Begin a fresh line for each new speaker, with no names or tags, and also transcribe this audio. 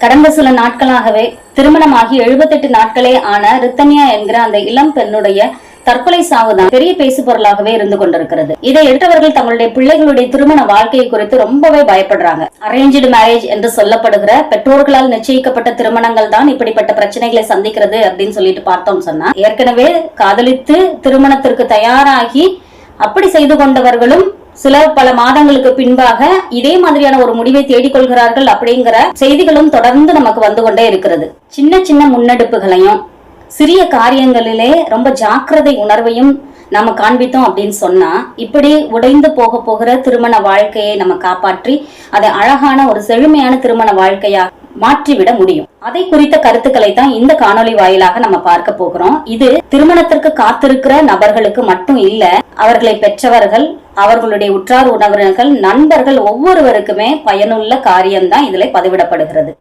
கடந்த சில நாட்களாகவே திருமணமாகி எழுபத்தெட்டு நாட்களே ஆன ரித்தன்யா என்கிற அந்த இளம் பெண்ணுடைய தற்கொலை சாவுதான் பெரிய பேசு பொருளாகவே இருந்து கொண்டிருக்கிறது. இதை எடுத்தவர்கள் தங்களுடைய பிள்ளைகளுடைய திருமண வாழ்க்கையை குறித்து ரொம்பவே பயப்படுறாங்க. அரேஞ்சு மேரேஜ் என்று சொல்லப்படுகிற பெற்றோர்களால் நிச்சயிக்கப்பட்ட திருமணங்கள் தான் இப்படிப்பட்ட பிரச்சனைகளை சந்திக்கிறது அப்படின்னு சொல்லிட்டு பார்த்தோம் சொன்னா ஏற்கனவே காதலித்து திருமணத்திற்கு தயாராகி அப்படி செய்து கொண்டவர்களும் சில பல மாதங்களுக்கு பின்பாக இதே மாதிரியான ஒரு முடிவை தேடிக்கொள்கிறார்கள் அப்படிங்கிற செய்திகளும் தொடர்ந்து நமக்கு வந்து கொண்டே இருக்கிறது. சின்ன சின்ன முன்னெடுப்புகளையும் சிறிய காரியங்களிலே ரொம்ப ஜாக்கிரதை உணர்வையும் நம்ம காண்பித்தோம் அப்படின்னு சொன்னா இப்படி உடைந்து போக போகிற திருமண வாழ்க்கையை நம்ம காப்பாற்றி அதை அழகான ஒரு செழுமையான திருமண வாழ்க்கையா மாற்றிவிட முடியும். அதை குறித்த கருத்துக்களை தான் இந்த காணொளி வாயிலாக நம்ம பார்க்க போகிறோம். இது திருமணத்திற்கு காத்திருக்கிற நபர்களுக்கு மட்டும் இல்ல அவர்களை பெற்றவர்கள் அவர்களுடைய உற்றார் உணவினர்கள் நண்பர்கள் ஒவ்வொருவருக்குமே பயனுள்ள காரியம்தான் இதுல பதிவிடப்படுகிறது.